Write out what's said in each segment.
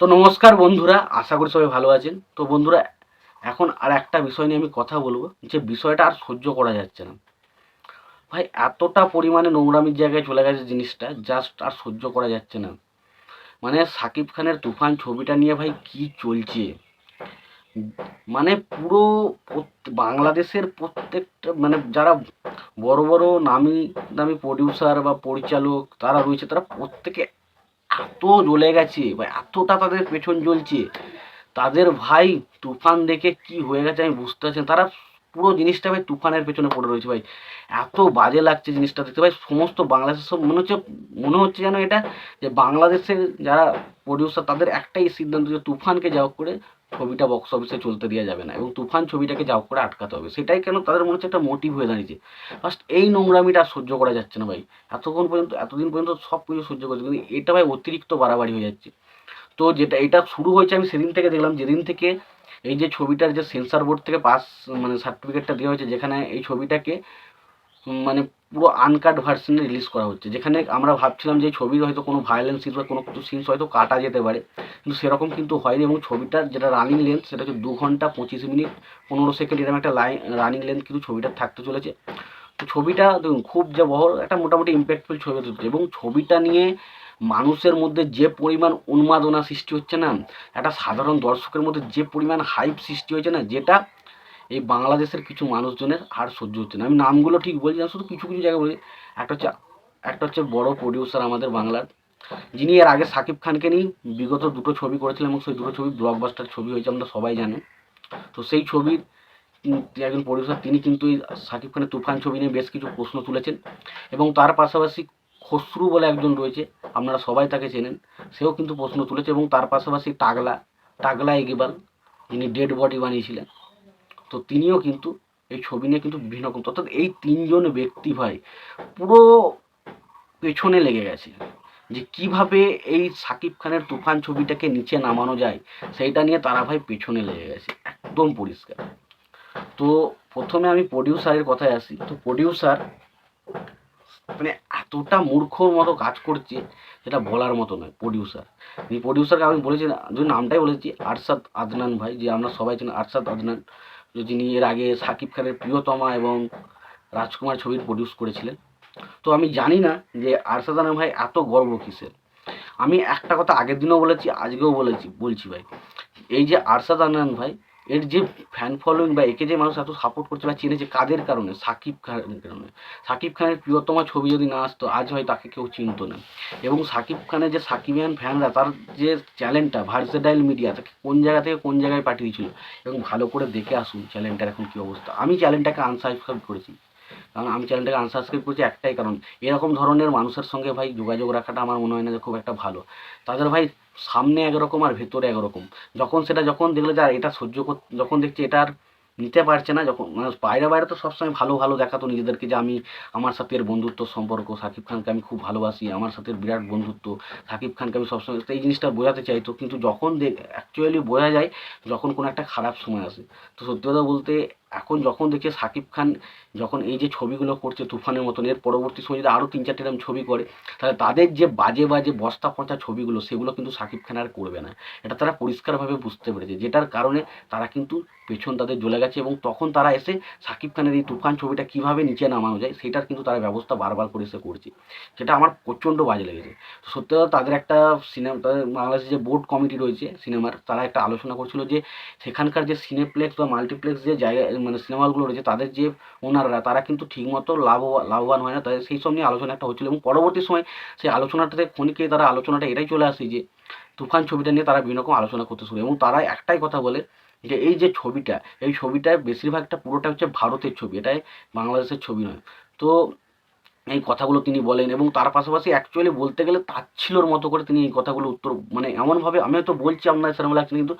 তো নমস্কার বন্ধুরা, আশা করি সবাই ভালো আছেন। তো বন্ধুরা, এখন আর একটা বিষয় নিয়ে আমি কথা বলব, যে বিষয়টা আর সহ্য করা যাচ্ছে না। ভাই, এতটা পরিমাণে নোংরামির জায়গায় চলে গেছে জিনিসটা জাস্ট আর সহ্য করা যাচ্ছে না। মানে সাকিব খানের তুফান ছবিটা নিয়ে ভাই কি চলছে? মানে পুরো বাংলাদেশের প্রত্যেকটা মানে যারা বড় বড় নামি দামি প্রডিউসার বা পরিচালক, তারা রয়েছে, তারা প্রত্যেকে এত জ্বলে গেছে বা এতটা তাদের পেছন জ্বলছে। তাদের ভাই তুফান দেখে কি হয়ে গেছে আমি বুঝতে পারছি। তারা পুরো জিনিসটা ভাই তুফানের পেছনে পড়ে রয়েছে ভাই। এত বাজে লাগছে জিনিসটা দেখতে ভাই। সমস্ত বাংলাদেশের সব মনে হচ্ছে মনে হচ্ছে যেন এটা যে বাংলাদেশের যারা প্রডিউসার তাদের একটাই সিদ্ধান্ত যে তুফানকে যা করে ছবিটা বক্স অফিসে চলতে দেওয়া যাবে না এবং তুফান ছবিটাকে যাও করে আটকাতে হবে। সেটাই কেন? তাদের মনে হচ্ছে একটা মোটিভ হয়ে দাঁড়িয়েছে। ফার্স্ট এই নোংরামিটা আর সহ্য করা যাচ্ছে না ভাই। এতক্ষণ পর্যন্ত, এতদিন পর্যন্ত সব কিছু সহ্য করছে। কিন্তু এটা ভাই অতিরিক্ত বাড়াবাড়ি হয়ে যাচ্ছে। তো যেটা, এটা শুরু হয়েছে আমি সেদিন থেকে দেখলাম, যেদিন থেকে এই যে ছবিটার যে সেন্সার বোর্ড থেকে পাস মানে সার্টিফিকেটটা দেওয়া হয়েছে, যেখানে এই ছবিটাকে মানে পুরো আনকাট ভার্সনে রিলিজ করা হচ্ছে। যেখানে আমরা ভাবছিলাম যে ছবির হয়তো কোনো ভায়োলেন্স সিন বা কোনো কিছু সিনস হয়তো কাটা যেতে পারে, কিন্তু সেরকম কিন্তু হয়নি এবং ছবিটার যেটা রানিং লেন্থ সেটা হচ্ছে দু ঘণ্টা পঁচিশ মিনিট, পনেরো সেকেন্ড এরকম একটা লাইন রানিং লেন্থ কিন্তু ছবিটার থাকতে চলেছে। তো ছবিটা দেখুন, খুব যে বহর একটা মোটামুটি ইম্প্যাক্টফুল ছবি তুলছে এবং ছবিটা নিয়ে মানুষের মধ্যে যে পরিমাণ উন্মাদনা সৃষ্টি হচ্ছে না, একটা সাধারণ দর্শকের মধ্যে যে পরিমাণ হাইপ সৃষ্টি হয়েছে না, যেটা এই বাংলাদেশের কিছু মানুষজনের আর সহ্য হচ্ছে না। আমি নামগুলো ঠিক বলছি না, শুধু কিছু কিছু জায়গায় বলি একটা হচ্ছে একটা হচ্ছে বড় প্রডিউসার আমাদের বাংলার। যিনি এর আগে সাকিব খানকে নিয়ে বিগত দুটো ছবি করেছিলেন এবং সেই দুটো ছবি ব্লকবাস্টার ছবি হয়েছে, আমরা সবাই জানেন তো সেই ছবির একজন প্রডিউসার তিনি কিন্তু এই সাকিব খানের তুফান ছবি নিয়ে বেশ কিছু প্রশ্ন তুলেছেন এবং তার পাশাপাশি খসরু বলে একজন রয়েছে, আপনারা সবাই তাকে চেনেন, সেও কিন্তু প্রশ্ন তুলেছে এবং তার পাশাপাশি টাগলা টাগলা এগিবাল, যিনি ডেড বডি বানিয়েছিলেন। তো তিনিও কিন্তু এই ছবি নিয়ে কিন্তু বিভিন্ন রকম অর্থাৎ এই তিনজন ব্যক্তি ভাই পুরো পেছনে লেগে গেছে যে কীভাবে এই সাকিব খানের তুফান ছবিটাকে নিচে নামানো যায়, সেইটা নিয়ে তারা ভাই পেছনে লেগে গেছে, একদম পরিষ্কার। তো প্রথমে আমি প্রডিউসারের কথায় আসি, তো প্রডিউসার মানে এতটা মূর্খর মতো কাজ করছে সেটা বলার মতো নয় প্রডিউসার প্রডিউসারকে আমি বলেছি যদি নামটাই বলেছি আরশাদ আদনান ভাই, যে আমরা সবাই চিনি আরশাদ আদনান। যিনি এর আগে সাকিব খানের প্রিয়তমা এবং রাজকুমার ছবির প্রডিউস করেছিলেন। তো আমি জানি না যে আরশাদ আলম ভাই এত গর্ব কিসের। আমি একটা কথা আগের দিনও বলেছি, আজকেও বলেছি, বলছি ভাই। এই যে আরশাদ আনান ভাই এর যে ফ্যান ফলোয়িং বা একে যে মানুষ এত সাপোর্ট করছে বা চিনেছে কাদের কারণে? সাকিব খানের কারণে। সাকিব খানের প্রিয়তমা ছবি যদি না আসতো, আজ হয় তাকে কেউ চিনতো না। এবং সাকিব খানের যে সাকিবিয়ান ফ্যানরা তার যে চ্যালেঞ্জটা ভার্সেটাইল মিডিয়া তাকে কোন জায়গা থেকে কোন জায়গায় পাঠিয়েছিল? এবং ভালো করে দেখে আসুন চ্যানেলটার এখন কী অবস্থা। আমি চ্যানেলটাকে আনসাবস্ক্রাইব করেছি। কারণ আমি চ্যানেলটাকে আনসাবস্ক্রাইব করছি একটাই কারণ, এরকম ধরনের মানুষের সঙ্গে ভাই যোগাযোগ রাখাটা আমার মনে হয় না যে খুব একটা ভালো। তাদের ভাই সামনে একরকম আর ভেতরে একরকম। যখন সেটা যখন দেখলে যে আর এটা সহ্য কর, যখন দেখছি এটা আর নিতে পারছে না, যখন মানে বাইরে বাইরে তো সবসময় ভালো ভালো দেখাতো নিজেদেরকে যে আমি আমার সাথে বন্ধুত্ব সম্পর্ক, সাকিব খানকে আমি খুব ভালোবাসি, আমার সাথে বিরাট বন্ধুত্ব, সাকিব খানকে আমি সবসময় এই জিনিসটা বোঝাতে চাইতো। কিন্তু যখন দেখ অ্যাকচুয়ালি বোঝা যায় যখন কোনো একটা খারাপ সময় আসে। তো সত্যি কথা বলতে এখন যখন দেখে সাকিব খান যখন এই যে ছবিগুলো করছে তুফানের মতন, এর পরবর্তী সময় যদি আরও তিন চারটে এরকম ছবি করে, তাহলে তাদের যে বাজে বাজে বস্তা পচা ছবিগুলো, সেগুলো কিন্তু সাকিব খান আর করবে না। এটা তারা পরিষ্কারভাবে বুঝতে পেরেছে। যেটার কারণে তারা কিন্তু পেছন তাদের জ্বলে গেছে এবং তখন তারা এসে সাকিব খানের এই তুফান ছবিটা কীভাবে নিচে নামানো যায়, সেটার কিন্তু তারা ব্যবস্থা বারবার করে এসে করছে। যেটা আমার প্রচণ্ড বাজে লেগেছে। তো সত্যি কথা তাদের একটা সিনেমা তাদের বাংলাদেশের যে বোর্ড কমিটি রয়েছে সিনেমার, তারা একটা আলোচনা করছিল যে সেখানকার যে সিনেপ্লেক্স বা মাল্টিপ্লেক্স যে জায়গা মানে সিনেমা হলগুলো রয়েছে, তাদের যে ওনাররা, তারা কিন্তু ঠিকমতো লাভ, লাভবান হয় না। তাদের সেই সব নিয়ে আলোচনা একটা হচ্ছিল এবং পরবর্তী সময় সেই আলোচনাটাতে ক্ষণিকে তারা আলোচনাটা এটাই চলে আসে যে, তুফান ছবিটা নিয়ে তারা বিভিন্ন রকম আলোচনা করতে শুরু এবং তারা একটাই কথা বলে যে, এই যে ছবিটা, এই ছবিটায় বেশিরভাগটা পুরোটা হচ্ছে ভারতের ছবি, এটাই বাংলাদেশের ছবি নয়। তো এই কথাগুলো তিনি বলেন এবং তার পাশাপাশি অ্যাকচুয়ালি বলতে গেলে তাচ্ছিলর মতো করে তিনি এই কথাগুলো উত্তর মানে এমনভাবে আমি হয়তো বলছি আপনার সেরকম লাগছে কিন্তু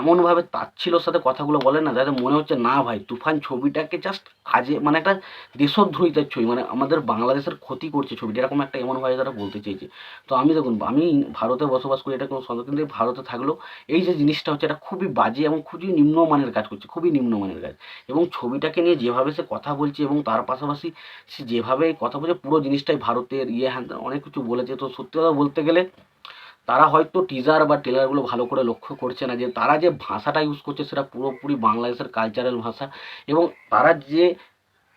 এমনভাবে তাচ্ছিলর সাথে কথাগুলো বলেন না, যাতে মনে হচ্ছে না ভাই, তুফান ছবিটাকে জাস্ট কাজে মানে একটা দেশদ্রোহিতার ছবি মানে আমাদের বাংলাদেশের ক্ষতি করছে ছবিটা, এরকম একটা এমনভাবে তারা বলতে চেয়েছে। তো আমি দেখুন, আমি ভারতে বসবাস করি, এটা কোনো সন্দেহ, কিন্তু ভারতে থাকলেও এই যে জিনিসটা হচ্ছে, এটা খুবই বাজে এবং খুবই নিম্নমানের কাজ করছে, খুবই নিম্নমানের কাজ। এবং ছবিটাকে নিয়ে যেভাবে সে কথা বলছে এবং তার পাশাপাশি সে যেভাবে কথা পুরো জিনিসটাই ভারতের ইয়ে হ্যান অনেক কিছু বলেছে। তো সত্যি কথা বলতে গেলে, তারা হয়তো টিজার বা টেলারগুলো ভালো করে লক্ষ্য করছে না যে, তারা যে ভাষাটা ইউজ করছে সেটা পুরোপুরি বাংলাদেশের কালচারাল ভাষা এবং তারা যে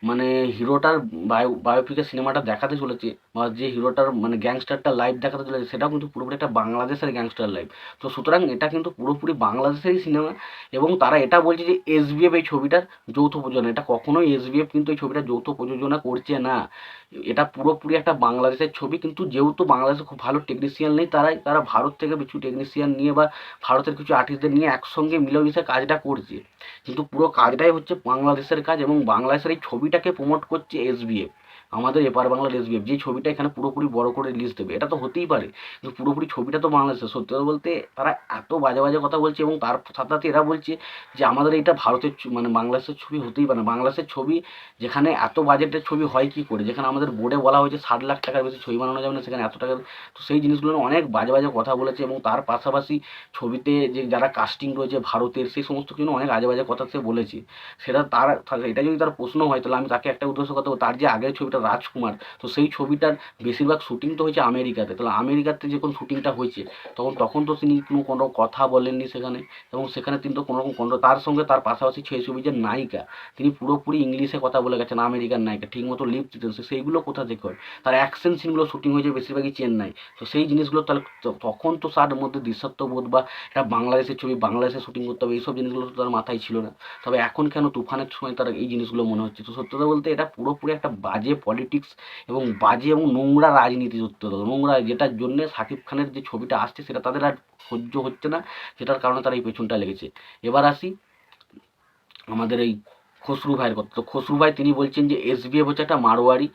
মানে হিরোটার বায়ো বায়োপিকের সিনেমাটা দেখাতে চলেছে বা যে হিরোটার মানে গ্যাংস্টারটা লাইভ দেখাতে চলেছে, সেটাও কিন্তু পুরোপুরি একটা বাংলাদেশের গ্যাংস্টার লাইভ তো সুতরাং এটা কিন্তু পুরোপুরি বাংলাদেশেরই সিনেমা এবং তারা এটা বলছে যে এসবিএফ এই ছবিটার যৌথ প্রযোজনা। এটা কখনোই এসবিএফ কিন্তু এই ছবিটা যৌথ প্রযোজনা করছে না। এটা পুরোপুরি একটা বাংলাদেশের ছবি, কিন্তু যেহেতু বাংলাদেশে খুব ভালো টেকনিশিয়ান নেই, তারাই তারা ভারত থেকে কিছু টেকনিশিয়ান নিয়ে বা ভারতের কিছু আর্টিস্টদের নিয়ে একসঙ্গে মিলেমিশে কাজটা করছে। কিন্তু পুরো কাজটাই হচ্ছে বাংলাদেশের কাজ এবং বাংলাদেশের এই ছবিটাকে প্রমোট করছে এসবিএফ আমাদের এপার বাংলার এসবিএফ যে ছবিটা এখানে পুরোপুরি বড় করে রিলিজ দেবে, এটা তো হতেই পারে। কিন্তু পুরোপুরি ছবিটা তো বাংলাদেশের সত্যি কথা বলতে তারা এত বাজে বাজে কথা বলছে এবং তার সাথে সাথে এরা বলছে যে আমাদের এইটা ভারতের মানে বাংলাদেশের ছবি হতেই পারে না। বাংলাদেশের ছবি যেখানে এত বাজেটের ছবি হয় কি করে? যেখানে আমাদের বোর্ডে বলা হয়েছে ষাট লাখ টাকার বেশি ছবি বানানো যাবে না, সেখানে এত টাকার তো সেই জিনিসগুলো অনেক বাজে বাজে কথা বলেছে এবং তার পাশাপাশি ছবিতে যে যারা কাস্টিং রয়েছে ভারতের, সেই সমস্ত কিন্তু অনেক আজে বাজে কথা সে বলেছে। সেটা তার এটা যদি তার প্রশ্ন হয়, তাহলে আমি তাকে একটা উদ্দেশ্য কথা তার যে আগের ছবিটা রাজকুমার। তো সেই ছবিটার বেশিরভাগ শুটিং তো হয়েছে আমেরিকাতে। তাহলে আমেরিকাতে যখন শুটিংটা হয়েছে, তখন তখন তো তিনি কোনো কোনো কথা বলেননি সেখানে। এবং সেখানে তিনি তো কোনো রকম কোনো, তার সঙ্গে তার পাশাপাশি সেই ছবি যে নায়িকা, তিনি পুরোপুরি ইংলিশে কথা বলে গেছেন, আমেরিকার নায়িকা, ঠিকমতো লিপ দিতেন সেইগুলো কোথা থেকে হয়? তার অ্যাকশন সিনগুলো শুটিং হয়েছে বেশিরভাগই চেন্নাই। তো সেই জিনিসগুলো তাহলে তখন তো তার মধ্যে দৃশ্যত্ববোধ বা এটা বাংলাদেশের ছবি, বাংলাদেশে শুটিং করতে হবে, এইসব জিনিসগুলো তো তার মাথায় ছিল না। তবে এখন কেন তুফানের সময় তার এই জিনিসগুলো মনে হচ্ছে? তো সত্যতা বলতে এটা পুরোপুরি একটা বাজে পলিটিক্স এবং বাজে এবং নোংরা রাজনীতি কথা নোংরা যেটার জন্যে সাকিব খানের যে ছবিটা আসছে, সেটা তাদের আর সহ্য হচ্ছে না। যেটার কারণে তারা এই পেছনটা লেগেছে। এবার আসি আমাদের এই খসরু ভাইয়ের কথা। তো খসরু ভাই তিনি বলছেন যে এসবিএফ হচ্ছে একটা মারোয়ারি।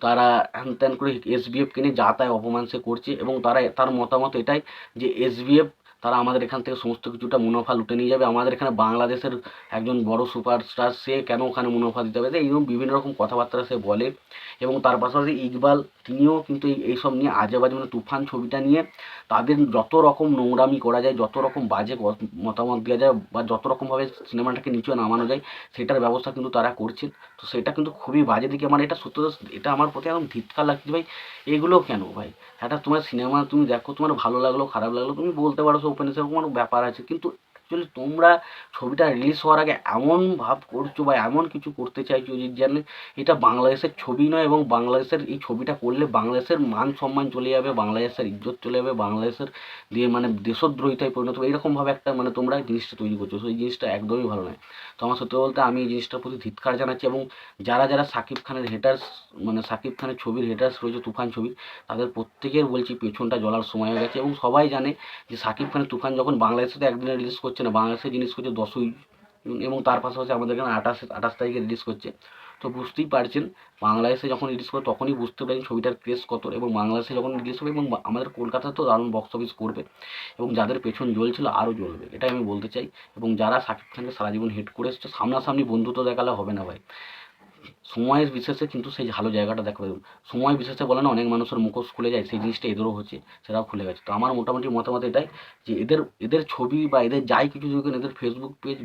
তারা হ্যান ত্যান করে এসবিএফকে নিয়ে যা তাই অপমান সে করছে এবং তারা, তার মতামত এটাই যে এসবিএফ তারা আমাদের এখান থেকে সমস্ত কিছুটা মুনাফা লুটে নিয়ে যাবে। আমাদের এখানে বাংলাদেশের একজন বড় সুপারস্টার, সে কেন ওখানে মুনাফা দিতে হবে? এইরকম বিভিন্ন রকম কথাবার্তা সে বলে এবং তার পাশাপাশি ইকবাল, তিনিও কিন্তু এই এইসব নিয়ে আজে বাজে মানে তুফান ছবিটা নিয়ে তাদের যত রকম নোংরামি করা যায়, যত রকম বাজে মতামত দেওয়া যায় বা যত রকমভাবে সিনেমাটাকে নিচে নামানো যায়, সেটার ব্যবস্থা কিন্তু তারা করছেন তো সেটা কিন্তু খুবই বাজে দিকে আমার এটা সত্য এটা আমার প্রতি একদম ধিৎকার লাগছে ভাই, এগুলো কেন ভাই? একটা তোমার সিনেমা তুমি দেখো, তোমার ভালো লাগল, খারাপ লাগল, তুমি বলতে পারো সে ওপেন এসে কোনো ব্যাপার আছে কিন্তু অ্যাকচুয়ালি তোমরা ছবিটা রিলিজ হওয়ার আগে এমন ভাব করছ বা এমন কিছু করতে চাইছো যে যেন এটা বাংলাদেশের ছবি নয় এবং বাংলাদেশের এই ছবিটা করলে বাংলাদেশের মান সম্মান চলে যাবে, বাংলাদেশের ইজ্জত চলে যাবে, বাংলাদেশের দিয়ে মানে দেশদ্রোহিতায় পরিণত হবে। এইরকমভাবে একটা মানে তোমরা জিনিসটা তৈরি করছ। সেই জিনিসটা একদমই ভালো নয়। তো আমার সত্যি বলতে আমি এই জিনিসটার প্রতি ধিৎকার জানাচ্ছি এবং যারা যারা সাকিব খানের হেটার্স মানে সাকিব খানের ছবির হেটার্স রয়েছে, তুফান ছবির তাদের প্রত্যেকের বলছি পেছনটা জ্বলার সময় হয়ে গেছে এবং সবাই জানে যে সাকিব খানের তুফান যখন বাংলাদেশে একদিনে রিলিজ করছে না বাংলাদেশে জিনিস করছে দশই জুন এবং তার পাশাপাশি আমাদের এখানে আঠাশ আঠাশ তারিখে রিলিজ করছে। তো বুঝতেই পারছেন, বাংলাদেশে যখন রিলিজ করে তখনই বুঝতে পারেন ছবিটার ক্রেজ কত এবং বাংলাদেশে যখন রিলিজ হবে এবং আমাদের কলকাতা তো দারুণ বক্স অফিস করবে এবং যাদের পেছন জ্বলছিল আরও জ্বলবে, এটাই আমি বলতে চাই। এবং যারা সাকিব খানকে সারা জীবন হিট করে এসছে, সামনাসামনি বন্ধুত্ব দেখালে হবে না ভাই। সময়ের বিশেষে কিন্তু সেই ভালো জায়গাটা দেখা সময় বিশেষে বলে না, অনেক মানুষের মুখোশ খুলে যায়, সেই জিনিসটা এদেরও হচ্ছে, সেটাও খুলে গেছে। তো আমার মোটামুটি মতামত এটাই যে এদের এদের ছবি বা এদের যাই কিছু দেখুন, এদের ফেসবুক পেজ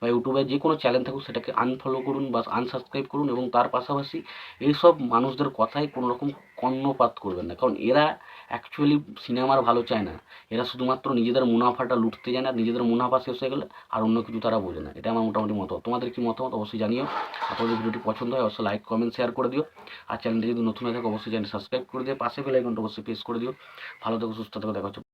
বা ইউটিউবে যে কোনো চ্যানেল থাকুক, সেটাকে আনফলো করুন বা আনসাবস্ক্রাইব করুন এবং তার পাশাপাশি এইসব মানুষদের কথায় কোনো রকম কর্ণপাত করবেন না। কারণ এরা অ্যাকচুয়ালি সিনেমার ভালো চায় না। এরা শুধুমাত্র নিজেদের মুনাফাটা লুটতে যায় না নিজেদের মুনাফা শেষ হয়ে গেলে আর অন্য কিছু তারা বোঝে না। এটা আমার মোটামুটি মতো তোমাদের কি মতামত? অবশ্যই জানিও। আপনাদের ভিডিওটি পছন্দ হয়, অবশ্যই লাইক কমেন্ট শেয়ার করে দিও। আর চ্যানেলটি যদি নতুন হয়ে থাকে, অবশ্যই চ্যানেল সাবস্ক্রাইব করে দিও। পাশে বেলাইকনটা অবশ্যই প্রেস করে দিও। ভালো থেকো, সুস্থ থেকো, দেখা